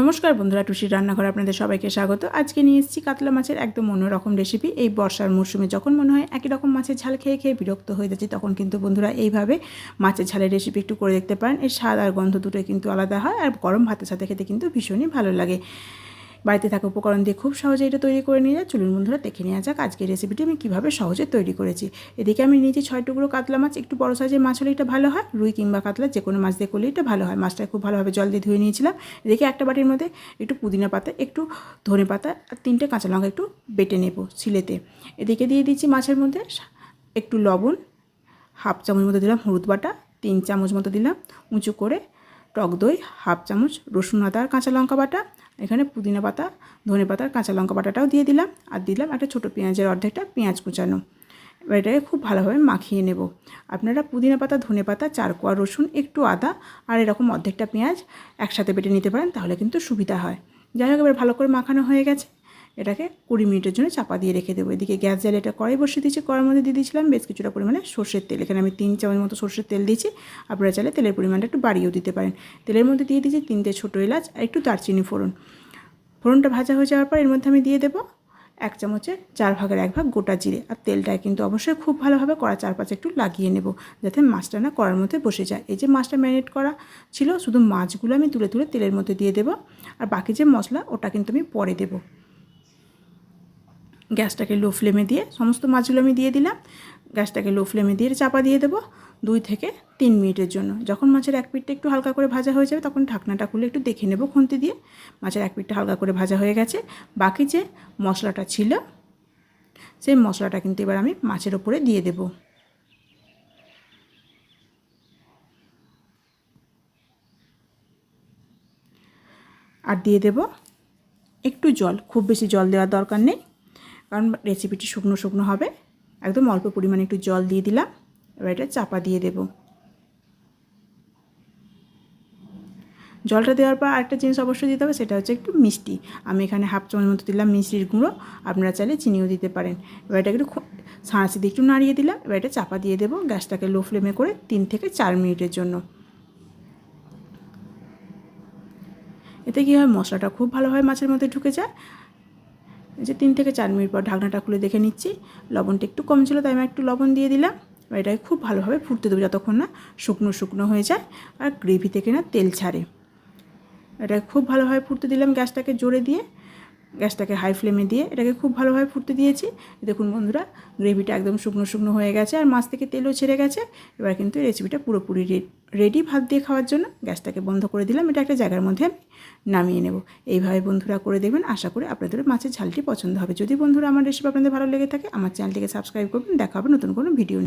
নমস্কার বন্ধুরা, টুসির রান্নাঘরে আপনাদের সবাইকে স্বাগত। আজকে নিয়ে এসেছি কাতলা মাছের একদম অন্যরকম রেসিপি এই বর্ষার মরশুমে যখন মনে হয় একই রকম মাছের ঝাল খেয়ে খেয়ে বিরক্ত হয়ে যাচ্ছি, তখন কিন্তু বন্ধুরা এইভাবে মাছের ঝালের রেসিপি একটু করে দেখতে পারেন। এর স্বাদ আর গন্ধ দুটোই কিন্তু আলাদা হয় আর গরম ভাতের সাথে খেতে কিন্তু ভীষণই ভালো লাগে। বাড়িতে থাকা উপকরণ দিয়ে খুব সহজে এটা তৈরি করে নিয়ে যায় চলুন বন্ধুরা দেখে নেওয়া যাক আজকের রেসিপিটি আমি কীভাবে সহজে তৈরি করেছি। এদিকে আমি নিয়েছি ছয় টুকরো কাতলা মাছ, একটু বড় সাইজের মাছ হলে এটা ভালো হয়, রুই কিংবা কাতলা যে কোনো মাছ দিয়ে করলে এটা ভালো হয়। মাছটা খুব ভালোভাবে জল দিয়ে ধুয়ে নিয়েছিলাম। এদিকে একটা বাটির মধ্যে একটু পুদিনা পাতা, একটু ধনে পাতা আর তিনটে কাঁচা লঙ্কা একটু বেটে নেব সিলেতে এদিকে দিয়ে দিচ্ছি মাছের মধ্যে একটু লবণ, হাফ চামচ মতো দিলাম হলুদ বাটা, তিন চামচ মতো দিলাম উঁচু করে টক দই, হাফ চামচ রসুন আদা আর কাঁচা লঙ্কা বাটা এখানে পুদিনা পাতা, ধনে পাতার কাঁচা লঙ্কা বাটাটাও দিয়ে দিলাম আর দিলাম একটা ছোটো পেঁয়াজের অর্ধেকটা পেঁয়াজ কুচানো। এবার এটাকে খুব ভালোভাবে মাখিয়ে নেব। আপনারা পুদিনা পাতা, ধনে পাতা চার কোয়া রসুন, একটু আদা আর এরকম অর্ধেকটা পেঁয়াজ একসাথে বেটে নিতে পারেন, তাহলে কিন্তু সুবিধা হয়। যাই হোক, এবার ভালো করে মাখানো হয়ে গেছে। এটাকে কুড়ি মিনিটের জন্য চাপা দিয়ে রেখে দেবো। এদিকে গ্যাস জ্বালে এটা কড়াই বসিয়ে দিয়েছি। কড়ার মধ্যে দিয়ে দিয়েছিলাম বেশ কিছুটা পরিমাণে সর্ষের তেল। এখানে আমি তিন চামচ মতো সর্ষের তেল দিয়েছি। আপনারা চাইলে তেলের পরিমাণটা একটু বাড়িয়েও দিতে পারেন। তেলের মধ্যে দিয়ে দিয়েছি তিনটে ছোটো এলাচ আর একটু দারচিনি ফোড়ন। ফোড়নটা ভাজা হয়ে যাওয়ার পর এর মধ্যে আমি দিয়ে দেবো এক চামচের চার ভাগের এক ভাগ গোটা জিরে। আর তেলটায় কিন্তু অবশ্যই খুব ভালোভাবে কড়া চারপাশে একটু লাগিয়ে নেব যাতে মাছটা না কড়ার মধ্যে বসে যায়। এই যে মাছটা ম্যারিনেট করা ছিল, শুধু মাছগুলো আমি তুলে তুলে তেলের মধ্যে দিয়ে দেবো। আর বাকি যে মশলা, ওটা কিন্তু আমি পরে দেবো। গ্যাসটাকে লো ফ্লেমে দিয়ে সমস্ত মাছগুলো আমি দিয়ে দিলাম। গ্যাসটাকে লো ফ্লেমে দিয়ে চাপা দিয়ে দেবো দুই থেকে তিন মিনিটের জন্য। যখন মাছের এক পিঠটা একটু হালকা করে ভাজা হয়ে যাবে তখন ঢাকনাটা খুলে একটু দেখে নেব খুন্তি দিয়ে। মাছের এক পিঠটা হালকা করে ভাজা হয়ে গেছে। বাকি যে মশলাটা ছিল, সেই মশলাটা কিন্তু এবার আমি মাছের ওপরে দিয়ে দেব। আর দিয়ে দেব একটু জল। খুব বেশি জল দেওয়ার দরকার নেই। কারণ রেসিপিটি শুকনো শুকনো হবে। একদম অল্প পরিমাণে একটু জল দিয়ে দিলাম। এবার এটা চাপা দিয়ে দেব। জলটা দেওয়ার পর আরেকটা জিনিস অবশ্যই দিতে হবে, সেটা হচ্ছে একটু মিষ্টি। আমি এখানে হাফ চামচ মতো দিলাম মিষ্টির গুঁড়ো। আপনারা চাইলে চিনিও দিতে পারেন। এবার এটা একটু সাঁড়াশি দিয়ে একটু নাড়িয়ে দিলাম। এবার এটা চাপা দিয়ে দেবো গ্যাসটাকে লো ফ্লেমে করে তিন থেকে চার মিনিটের জন্য। এতে কী হয়? মশলাটা খুব ভালোভাবে মাছের মধ্যে ঢুকে যায়। যে তিন থেকে চার মিনিট পর ঢাকনাটা খুলে দেখে নিচ্ছি। লবণটা একটু কম ছিল, তাই আমি একটু লবণ দিয়ে দিলাম। এবার এটাকে খুব ভালোভাবে ফুটতে দেবো যতক্ষণ না শুকনো শুকনো হয়ে যায় আর গ্রেভি থেকে না তেল ছাড়ে। এটাকে খুব ভালোভাবে ফুটতে দিলাম গ্যাসটাকে জোরে দিয়ে। গ্যাসটাকে হাই ফ্লেমে দিয়ে এটাকে খুব ভালোভাবে ফুটতে দিয়েছি। দেখুন বন্ধুরা, গ্রেভিটা একদম শুকনো শুকনো হয়ে গেছে আর মাছ থেকে তেলও ছেড়ে গেছে। এবার কিন্তু রেসিপিটা পুরোপুরি রেডি ভাত দিয়ে খাওয়ার জন্য গ্যাসটাকে বন্ধ করে দিলাম। এটা একটা জায়গার মধ্যে আমি নামিয়ে নেব। এইভাবে বন্ধুরা করে দেখবেন। আশা করি আপনাদের মাছের ঝালটি পছন্দ হবে। যদি বন্ধুরা আমার রেসিপি আপনাদের ভালো লেগে থাকে, আমার চ্যানেলটিকে সাবস্ক্রাইব করবেন। দেখা হবে নতুন কোনো ভিডিও